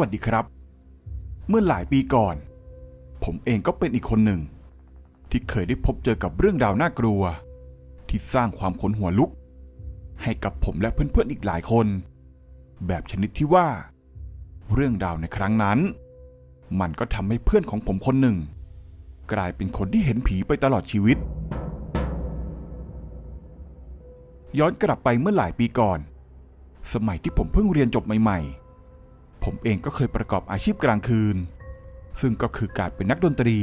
วัสดีครับ เมื่อหลายปีก่อน ผมเองก็เป็นอีกคนหนึ่ง ที่เคยได้พบเจอกับเรื่องราวน่ากลัว ที่สร้างความขนหัวลุก ให้กับผมและเพื่อนๆอีกหลายคน แบบชนิดที่ว่า เรื่องราวในครั้งนั้น มันก็ทำให้เพื่อนของผมคนหนึ่ง กลายเป็นคนที่เห็นผีไปตลอดชีวิต ย้อนกลับไปเมื่อหลายปีก่อน สมัยที่ผมเพิ่งเรียนจบใหม่ๆ ผมเองก็เคยประกอบอาชีพกลางคืน ซึ่งก็คือการเป็นนักดนตรี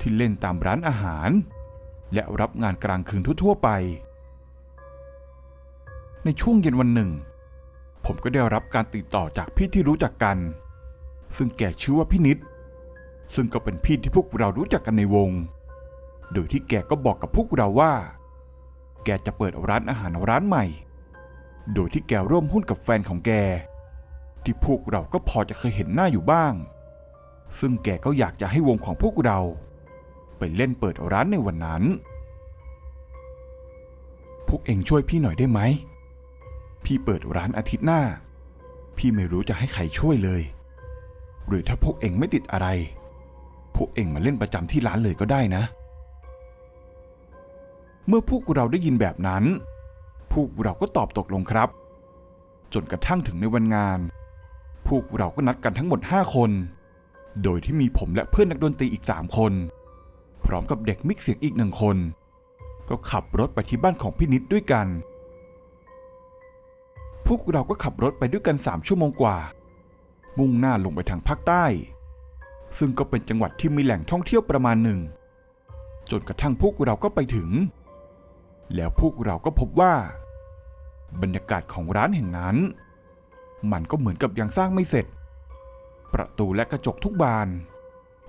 ที่เล่นตามร้านอาหาร และรับงานกลางคืนทั่วๆไป ในช่วงเย็นวันหนึ่ง ผมก็ได้รับการติดต่อจากพี่ที่รู้จักกัน ซึ่งแกชื่อว่าพี่นิด ซึ่งก็เป็นพี่ที่พวกเรารู้จักกันในวง โดยที่แกก็บอกกับพวกเราว่า แกจะเปิดร้านอาหารร้านใหม่ โดยที่แกร่วมหุ้นกับแฟนของแก ที่พวกเราก็พอจะเคยเห็นหน้าอยู่บ้าง ซึ่งแกก็อยากจะให้วงของพวกเรา ไปเล่นเปิดร้านในวันนั้น พวกเองช่วยพี่หน่อยได้ไหม พี่เปิดร้านอาทิตย์หน้า พี่ไม่รู้จะให้ใครช่วยเลย หรือถ้าพวกเองไม่ติดอะไร พวกเองมาเล่นประจำที่ร้านเลยก็ได้นะ เมื่อพวกเราได้ยินแบบนั้น พวกเราก็ตอบตกลงครับจนกระทั่งถึงในวันงาน พวกเราก็นัดกันทั้งหมด 5 คน โดยที่มีผมและเพื่อนนักดนตรีอีก 3 คน พร้อมกับเด็กมิกเสียงอีกหนึ่งคน ก็ขับรถไปที่บ้านของพี่นิดด้วยกัน พวกเราก็ขับรถไปด้วยกัน 3 ชั่วโมงกว่า มุ่งหน้าลงไปทางภาคใต้ ซึ่งก็เป็นจังหวัดที่มีแหล่งท่องเที่ยวประมาณหนึ่ง จนกระทั่งพวกเราก็ไปถึง แล้วพวกเราก็พบว่า บรรยากาศของร้านแห่งนั้น มันก็เหมือนกับยังสร้างไม่เสร็จ ประตูและกระจกทุกบาน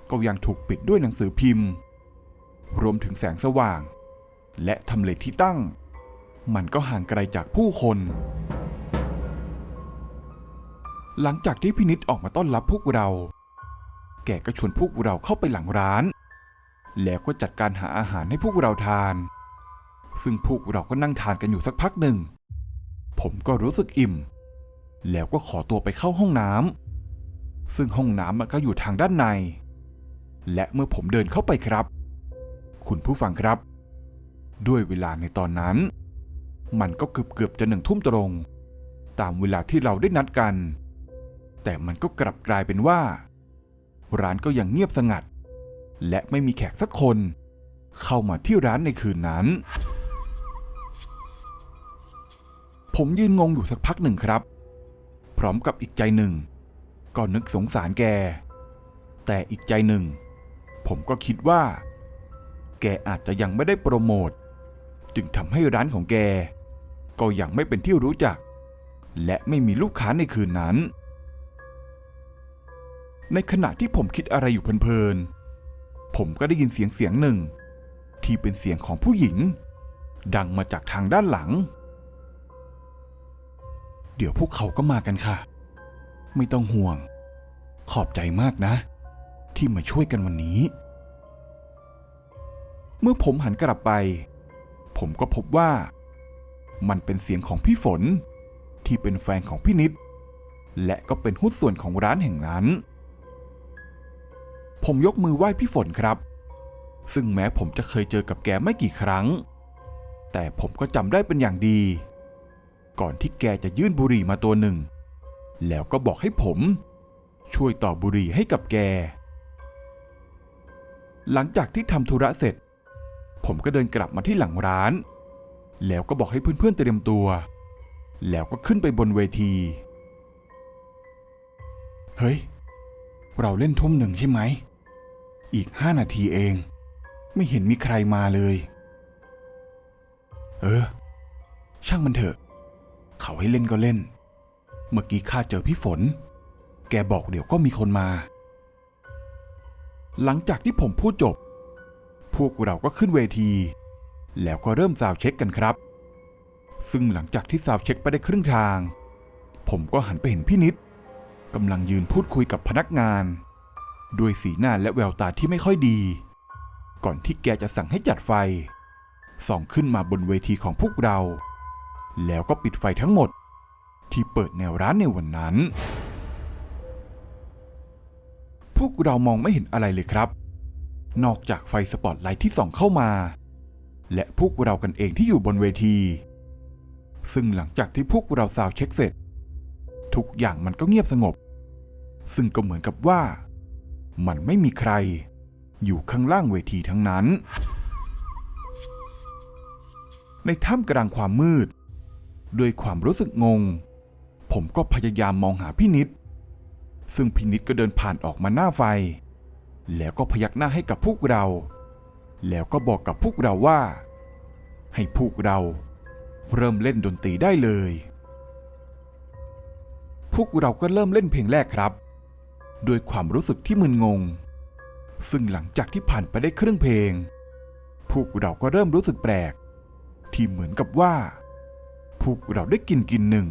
ก็ยังถูกปิดด้วยหนังสือพิมพ์ รวมถึงแสงสว่าง และทำเลที่ตั้ง มันก็ห่างไกลจากผู้คน หลังจากที่พินิษออกมาต้อนรับพวกเรา แกก็ชวนพวกเราเข้าไปหลังร้าน แล้วก็จัดการหาอาหารให้พวกเราทาน ซึ่งพวกเราก็นั่งทานกันอยู่สักพักหนึ่ง ผมก็รู้สึกอิ่ม แล้วก็ขอตัวไปเข้าห้องน้ำซึ่งห้องน้ำมันก็อยู่ทางด้านใน และเมื่อผมเดินเข้าไปครับ คุณผู้ฟังครับ ด้วยเวลาในตอนนั้น มันก็เกือบเกือบๆจะหนึ่งทุ่มตรง ตามเวลาที่เราได้นัดกัน แต่มันก็กลับกลายเป็นว่า ร้านก็ยังเงียบสงัด และไม่มีแขกสักคน เข้ามาที่ร้านในคืนนั้นผมยืนงงอยู่สักพักหนึ่งครับ พร้อมกับอีกใจหนึ่ง ก็นึกสงสารแก แต่อีกใจหนึ่ง ผมก็คิดว่า แกอาจจะยังไม่ได้โปรโมทจึงทำให้ร้านของแก ก็ยังไม่เป็นที่รู้จัก และไม่มีลูกค้าในคืนนั้น ในขณะที่ผมคิดอะไรอยู่เพลินๆผมก็ได้ยินเสียงเสียงหนึ่ง ที่เป็นเสียงของผู้หญิง ดังมาจากทางด้านหลัง เดี๋ยวพวกเขาก็มากันค่ะ ไม่ต้องห่วง ขอบใจมากนะ ที่มาช่วยกันวันนี้ เมื่อผมหันกลับไป ผมก็พบว่า มันเป็นเสียงของพี่ฝน ที่เป็นแฟนของพี่นิด และก็เป็นหุ้นส่วนของร้านแห่งนั้น ผมยกมือไหว้พี่ฝนครับ ซึ่งแม้ผมจะเคยเจอกับแกไม่กี่ครั้ง แต่ผมก็จำได้เป็นอย่างดี ก่อนที่แกจะยื่นบุหรี่มาตัวหนึ่ง แล้วก็บอกให้ผม ช่วยต่อบุหรี่ให้กับแก หลังจากที่ทำธุระเสร็จ ผมก็เดินกลับมาที่หลังร้าน แล้วก็บอกให้เพื่อนๆเตรียมตัว แล้วก็ขึ้นไปบนเวที เฮ้ย เราเล่นทุ่มหนึ่งใช่ไหม อีกห้านาทีเอง ไม่เห็นมีใครมาเลย เออ ช่างมันเถอะ เขาให้เล่นก็เล่น เมื่อกี้ข้าเจอพี่ฝน แกบอกเดี๋ยวก็มีคนมา หลังจากที่ผมพูดจบ พวกเราก็ขึ้นเวที แล้วก็เริ่มซาวเช็คกันครับ ซึ่งหลังจากที่ซาวเช็คไปได้ครึ่งทาง ผมก็หันไปเห็นพี่นิดกำลังยืนพูดคุยกับพนักงาน ด้วยสีหน้าและแววตาที่ไม่ค่อยดี ก่อนที่แกจะสั่งให้จัดไฟส่องขึ้นมาบนเวทีของพวกเรา แล้วก็ปิดไฟทั้งหมด ที่เปิดแนวร้านในวันนั้น พวกเรามองไม่เห็นอะไรเลยครับ นอกจากไฟสปอตไลท์ที่ส่องเข้ามา และพวกเรากันเองที่อยู่บนเวที ซึ่งหลังจากที่พวกเราซาวเช็คเสร็จ ทุกอย่างมันก็เงียบสงบ ซึ่งก็เหมือนกับว่า มันไม่มีใคร อยู่ข้างล่างเวทีทั้งนั้นในท่ามกลางความมืด ด้วยความรู้สึกงง ผมก็พยายามมองหาพี่นิด ซึ่งพี่นิดก็เดินผ่านออกมาหน้าไฟ แล้วก็พยักหน้าให้กับพวกเรา แล้วก็บอกกับพวกเราว่า ให้พวกเรา เริ่มเล่นดนตรีได้เลย พวกเราก็เริ่มเล่นเพลงแรกครับโดยความรู้สึกที่มึนงง ซึ่งหลังจากที่ผ่านไปได้ครึ่งเพลง พวกเราก็เริ่มรู้สึกแปลก ที่เหมือนกับว่า พวกเราได้กลินกลินหนึ่ง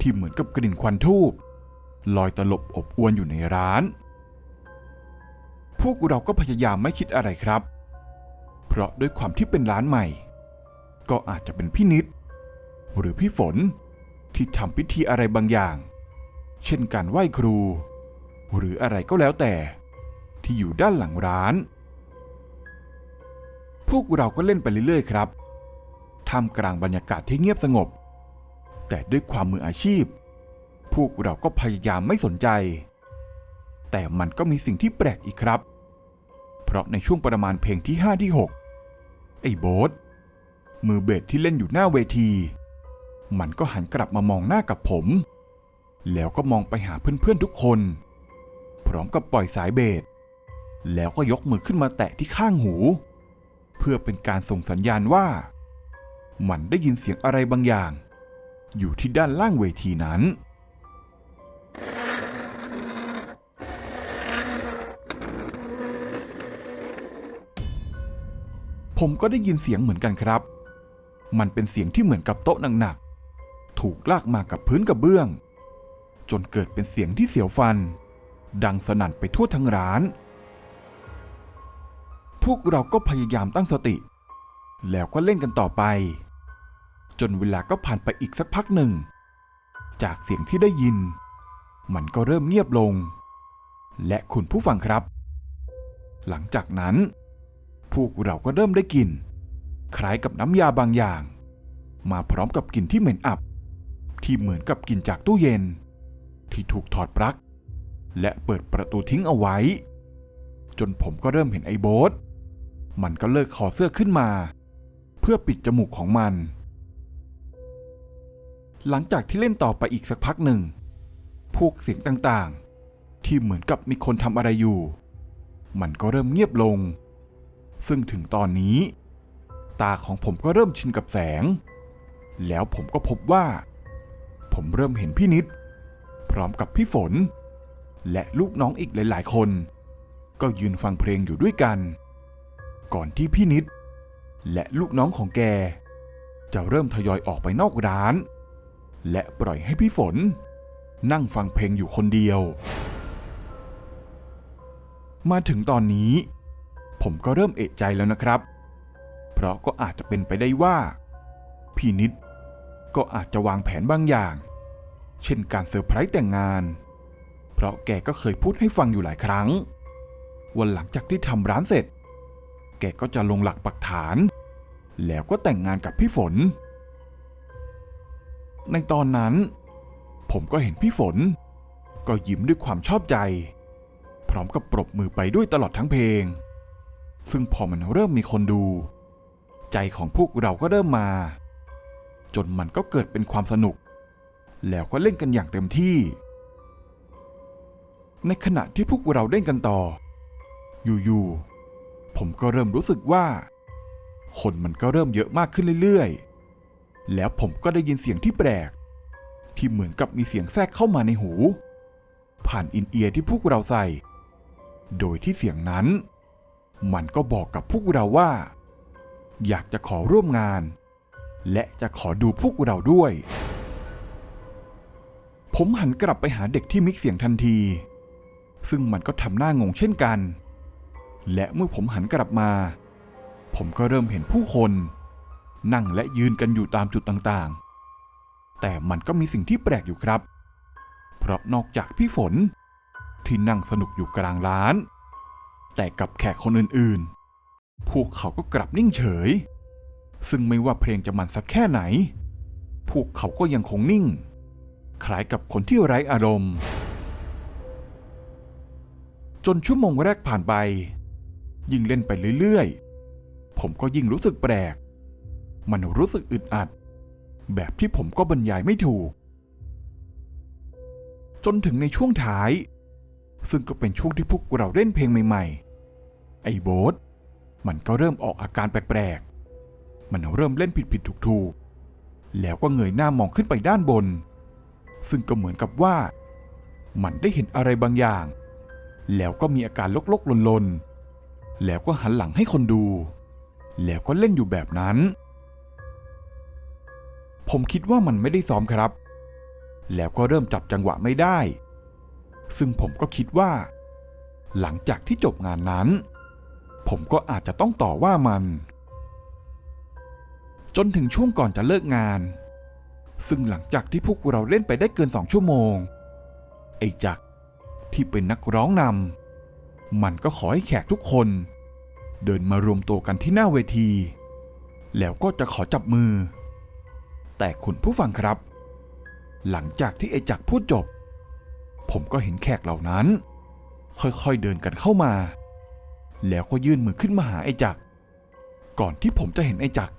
ที่เหมือนกับกลิ่นควันทูบลอยตลบอบอวนอยู่ในร้าน พวกเราก็พยายามไม่คิดอะไรครับ เพราะด้วยความที่เป็นร้านใหม่ ก็อาจจะเป็นพี่นิด หรือพี่ฝนที่ทำพิธีอะไรบางอย่าง เช่นการไหว้ครู หรืออะไรก็แล้วแต่ ที่อยู่ด้านหลังร้าน พวกเราก็เล่นไปเรื่อยๆครับ ท่ามกลางบรรยากาศที่เงียบสงบ แต่ด้วยความมืออาชีพ พวกเราก็พยายามไม่สนใจ แต่มันก็มีสิ่งที่แปลกอีกครับ เพราะในช่วงประมาณเพลงที่ 5 ที่ 6 ไอ้โบ๊ทมือเบสที่เล่นอยู่หน้าเวที มันก็หันกลับมามองหน้ากับผม แล้วก็มองไปหาเพื่อนๆทุกคน พร้อมกับปล่อยสายเบสแล้วก็ยกมือขึ้นมาแตะที่ข้างหู เพื่อเป็นการส่งสัญญาณว่า มันได้ยินเสียงอะไรบางอย่าง อยู่ที่ด้านล่างเวทีนั้น ผมก็ได้ยินเสียงเหมือนกันครับ มันเป็นเสียงที่เหมือนกับโต๊ะหนักๆ ถูกลากมากับพื้นกระเบื้อง จนเกิดเป็นเสียงที่เสียวฟัน ดังสนั่นไปทั่วทั้งร้าน พวกเราก็พยายามตั้งสติแล้วก็เล่นกันต่อไป จนเวลาก็ผ่านไปอีกสักพักหนึ่ง จากเสียงที่ได้ยิน มันก็เริ่มเงียบลง และคุณผู้ฟังครับ หลังจากนั้น พวกเราก็เริ่มได้กลิ่นคล้ายกับน้ำยาบางอย่าง มาพร้อมกับกลิ่นที่เหม็นอับ ที่เหมือนกับกลิ่นจากตู้เย็น ที่ถูกถอดปลั๊ก และเปิดประตูทิ้งเอาไว้ จนผมก็เริ่มเห็นไอ้โบ๊ทมันก็เลิกคอเสื้อขึ้นมา เพื่อปิดจมูกของมัน หลังจากที่เล่นต่อไปอีกสักพักหนึ่ง พวกเสียงต่างๆ ที่เหมือนกับมีคนทำอะไรอยู่ มันก็เริ่มเงียบลง ซึ่งถึงตอนนี้ ตาของผมก็เริ่มชินกับแสง แล้วผมก็พบว่า ผมเริ่มเห็นพี่นิด พร้อมกับพี่ฝน และลูกน้องอีกหลาย ๆ คน ก็ยืนฟังเพลงอยู่ด้วยกัน ก่อนที่พี่นิด และลูกน้องของแก จะเริ่มทยอยออกไปนอกร้าน และปล่อยให้พี่ฝน นั่งฟังเพลงอยู่คนเดียว มาถึงตอนนี้ ผมก็เริ่มเอะใจแล้วนะครับ เพราะก็อาจจะเป็นไปได้ว่า พี่นิดก็อาจจะวางแผนบางอย่าง เช่นการเซอร์ไพรส์แต่งงาน เพราะแกก็เคยพูดให้ฟังอยู่หลายครั้ง วันหลังจากที่ทำร้านเสร็จ แกก็จะลงหลักปักฐาน แล้วก็แต่งงานกับพี่ฝน ในตอนนั้น ผมก็เห็นพี่ฝน ก็ยิ้มด้วยความชอบใจ พร้อมกับปรบมือไปด้วยตลอดทั้งเพลง ซึ่งพอมันเริ่มมีคนดู ใจของพวกเราก็เริ่มมา จนมันก็เกิดเป็นความสนุก แล้วก็เล่นกันอย่างเต็มที่ ในขณะที่พวกเราเล่นกันต่อ อยู่ๆผมก็เริ่มรู้สึกว่า คนมันก็เริ่มเยอะมากขึ้นเรื่อยๆ แล้วผมก็ได้ยินเสียงที่แปลก ที่เหมือนกับมีเสียงแทรกเข้ามาในหู ผ่านอินเอียร์ที่พวกเราใส่ โดยที่เสียงนั้น มันก็บอกกับพวกเราว่า อยากจะขอร่วมงาน และจะขอดูพวกเราด้วย ผมหันกลับไปหาเด็กที่มิกเสียงทันที ซึ่งมันก็ทำหน้างงเช่นกัน และเมื่อผมหันกลับมา ผมก็เริ่มเห็นผู้คน นั่งและยืนกันอยู่ตามจุดต่างๆ แต่มันก็มีสิ่งที่แปลกอยู่ครับ เพราะนอกจากพี่ฝนที่นั่งสนุกอยู่กลางร้าน แต่กับแขกคนอื่นๆ พวกเขาก็กลับนิ่งเฉย ซึ่งไม่ว่าเพลงจะมันสักแค่ไหน พวกเขาก็ยังคงนิ่ง คล้ายกับคนที่ไร้อารมณ์ จนชั่วโมงแรกผ่านไป ยิ่งเล่นไปเรื่อยๆ ผมก็ยิ่งรู้สึกแปลก มันรู้สึกอึดอัด แบบที่ผมก็บรรยายไม่ถูก จนถึงในช่วงท้าย ซึ่งก็เป็นช่วงที่พวกเราเล่นเพลงใหม่ ๆ ไอ้โบ๊ทมันก็เริ่มออกอาการแปลกๆ มันเริ่มเล่นผิดๆถูกๆ แล้วก็เงยหน้ามองขึ้นไปด้านบน ซึ่งก็เหมือนกับว่า มันได้เห็นอะไรบางอย่าง แล้วก็มีอาการลกๆลนๆ แล้วก็หันหลังให้คนดู แล้วก็เล่นอยู่แบบนั้น ผมคิดว่ามันไม่ได้ซ้อมครับ แล้วก็เริ่มจับจังหวะไม่ได้ ซึ่งผมก็คิดว่า หลังจากที่จบงานนั้น ผมก็อาจจะต้องต่อว่ามัน จนถึงช่วงก่อนจะเลิกงาน ซึ่งหลังจากที่พวกเราเล่นไปได้เกินสองชั่วโมง ไอ้จักที่เป็นนักร้องนำมันก็ขอให้แขกทุกคน เดินมารวมตัวกันที่หน้าเวที แล้วก็จะขอจับมือ แต่คุณผู้ฟังครับ หลังจากที่ไอจักรพูดจบ ผมก็เห็นแขกเหล่านั้น ค่อยๆเดินกันเข้ามา แล้วก็ยื่นมือขึ้นมาหาไอจักรก่อนที่ผมจะเห็นไอจักร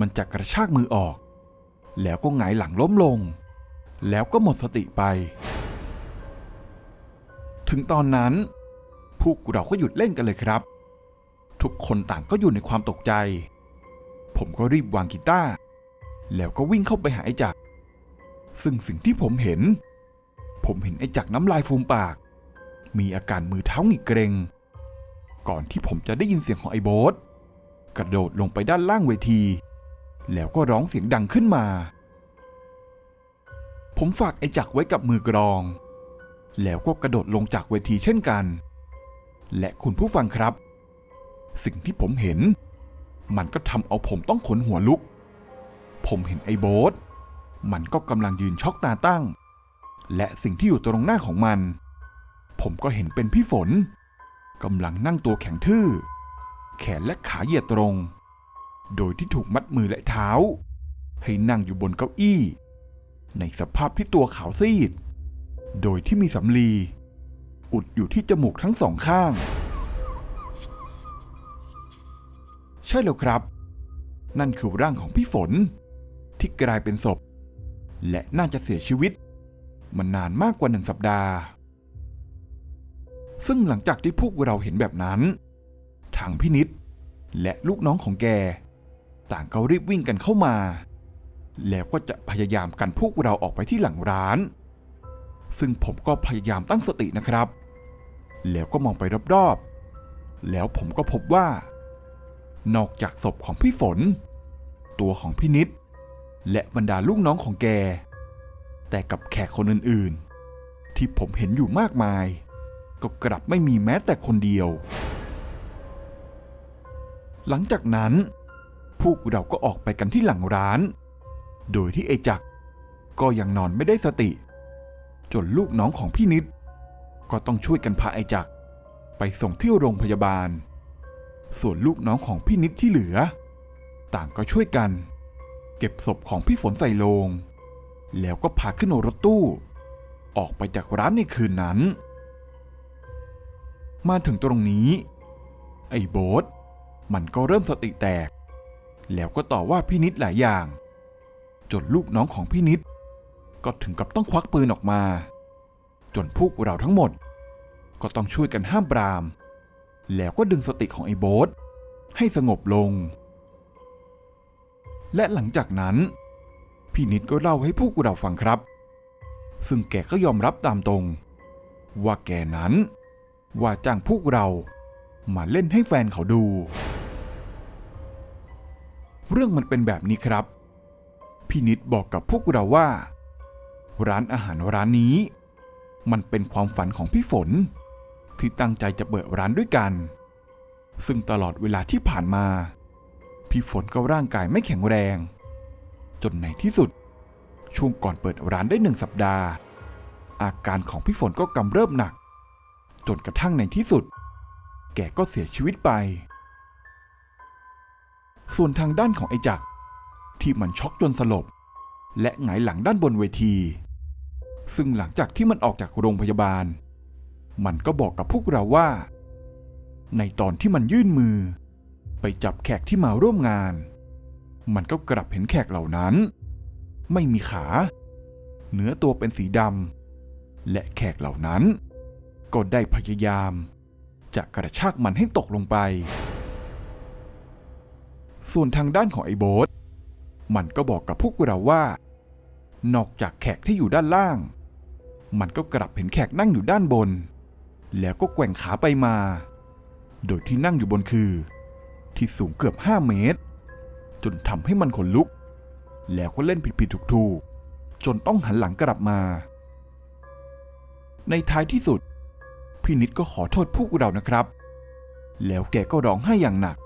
มันจะกระชากมือออก แล้วก็หงายหลังล้มลง แล้วก็หมดสติไป ถึงตอนนั้น พวกเราก็หยุดเล่นกันเลยครับ ทุกคนต่างก็อยู่ในความตกใจ ผมก็รีบวางกีตาร์ แล้วก็วิ่งเข้าไปหาไอ้จักรซึ่งสิ่งที่ผมเห็น ผมเห็นไอ้จักรน้ำลายฟูมปาก มีอาการมือเท้าหงิกเกรง ก่อนที่ผมจะได้ยินเสียงของไอ้โบ๊ทกระโดดลงไปด้านล่างเวที แล้วก็ร้องเสียงดังขึ้นมา ผมฝากไอ้จักรไว้กับมือกรอง แล้วก็กระโดดลงจากเวทีเช่นกัน และคุณผู้ฟังครับ สิ่งที่ผมเห็น มันก็ทำเอาผมต้องขนหัวลุก ผมเห็นไอ้โบ๊ทมันก็กำลังยืนช็อกตาตั้ง และสิ่งที่อยู่ตรงหน้าของมัน ผมก็เห็นเป็นพี่ฝนกำลังนั่งตัวแข็งทื่อ แขนและขาเหยียดตรง โดยที่ถูกมัดมือและเท้า ให้นั่งอยู่บนเก้าอี้ ในสภาพที่ตัวขาวซีด โดยที่มีสำลี อุดอยู่ที่จมูกทั้งสองข้าง ใช่แล้วครับ นั่นคือร่างของพี่ฝน ที่กลายเป็นศพ และน่าจะเสียชีวิต มานานมากกว่าหนึ่งสัปดาห์ ซึ่งหลังจากที่พวกเราเห็นแบบนั้น ทางพินิษและลูกน้องของแก ต่างก็รีบวิ่งกันเข้ามา แล้วก็จะพยายามกันพวกเราออกไปที่หลังร้าน ซึ่งผมก็พยายามตั้งสตินะครับ แล้วก็มองไปรอบๆ แล้วผมก็พบว่า นอกจากศพของพี่ฝน ตัวของพี่นิด และบรรดาลูกน้องของแก แต่กับแขกคนอื่นๆ ที่ผมเห็นอยู่มากมาย ก็กลับไม่มีแม้แต่คนเดียว หลังจากนั้น พวกเราก็ออกไปกันที่หลังร้าน โดยที่ไอจักก็ยังนอนไม่ได้สติ จนลูกน้องของพี่นิด ก็ต้องช่วยกันพาไอจักไปส่งที่โรงพยาบาล ส่วนลูกน้องของพี่นิดที่เหลือ ต่างก็ช่วยกัน เก็บศพของพี่ฝนใส่โลง แล้วก็พาขึ้นรถตู้ ออกไปจากร้านในคืนนั้น มาถึงตรงนี้ ไอ้โบ๊ทมันก็เริ่มสติแตก แล้วก็ต่อว่าพี่นิดหลายอย่าง จนลูกน้องของพี่นิด ก็ถึงกับต้องควักปืนออกมา จนพวกเราทั้งหมด ก็ต้องช่วยกันห้ามปราม แล้วก็ดึงสติของไอ้โบ๊ทให้สงบลง และหลังจากนั้น พี่นิดก็เล่าให้พวกเราฟังครับ ซึ่งแกก็ยอมรับตามตรง ว่าแกนั้น ว่าจ้างพวกเรามาเล่นให้แฟนเขาดู เรื่องมันเป็นแบบนี้ครับ พี่นิดบอกกับพวกเราว่า ร้านอาหารร้านนี้ มันเป็นความฝันของพี่ฝน ที่ตั้งใจจะเปิดร้านด้วยกัน ซึ่งตลอดเวลาที่ผ่านมา พี่ฝนก็ร่างกายไม่แข็งแรง จนในที่สุด ช่วงก่อนเปิดร้านได้หนึ่งสัปดาห์ อาการของพี่ฝนก็กำเริบหนัก จนกระทั่งในที่สุด แกก็เสียชีวิตไป ส่วนทางด้านของไอ้จักรที่มันช็อกจนสลบ และหงายหลังด้านบนเวที ซึ่งหลังจากที่มันออกจากโรงพยาบาล มันก็บอกกับพวกเราว่า ในตอนที่มันยื่นมือ ไปจับแขกที่มาร่วมงาน มันก็กลับเห็นแขกเหล่านั้น ไม่มีขา เนื้อตัวเป็นสีดำและแขกเหล่านั้น ก็ได้พยายาม จะกระชากมันให้ตกลงไป ส่วนทางด้านของไอ้โบ๊ทมันก็บอกกับพวกเราว่า นอกจากแขกที่อยู่ด้านล่าง มันก็กลับเห็นแขกนั่งอยู่ด้านบน แล้วก็แกว่งขาไปมา โดยที่นั่งอยู่บนคือ ที่สูงเกือบ 5 เมตร จนทำให้มันขนลุก แล้วก็เล่นผิดๆถูกๆ จนต้องหันหลังกลับมา ในท้ายที่สุด พี่นิดก็ขอโทษพวกเรานะครับ แล้วแกก็ร้องไห้อย่างหนัก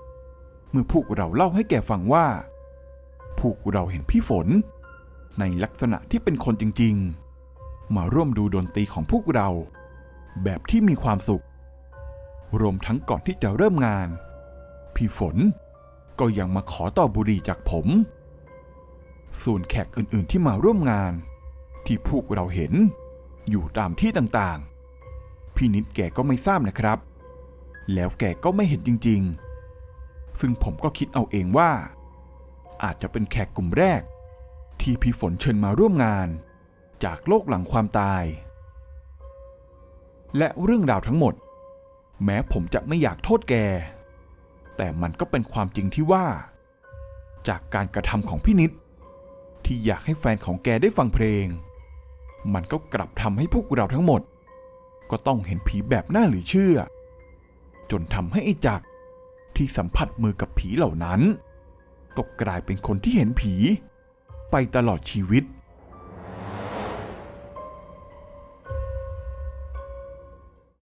เมื่อพวกเราเล่าให้แกฟังว่า พวกเราเห็นพี่ฝน ในลักษณะที่เป็นคนจริงๆ มาร่วมดูดนตรีของพวกเรา แบบที่มีความสุข รวมทั้งก่อนที่จะเริ่มงาน พี่ฝน ก็ยังมาขอต่อบุหรี่จากผม ส่วนแขกอื่นๆที่มาร่วมงาน ที่พวกเราเห็น อยู่ตามที่ต่างๆ พี่นิดแกก็ไม่ทราบนะครับ แล้วแกก็ไม่เห็นจริงๆ ซึ่งผมก็คิดเอาเองว่า อาจจะเป็นแขกกลุ่มแรก ที่พี่ฝนเชิญมาร่วมงาน จากโลกหลังความตาย และเรื่องราวทั้งหมด แม้ผมจะไม่อยากโทษแก แต่มันก็เป็นความจริงที่ว่า จากการกระทำของพี่นิด ที่อยากให้แฟนของแกได้ฟังเพลง มันก็กลับทำให้พวกเราทั้งหมด ก็ต้องเห็นผีแบบน่าหรือเชื่อ จนทำให้ไอ้จักรที่สัมผัสมือกับผีเหล่านั้น ก็กลายเป็นคนที่เห็นผี ไปตลอดชีวิต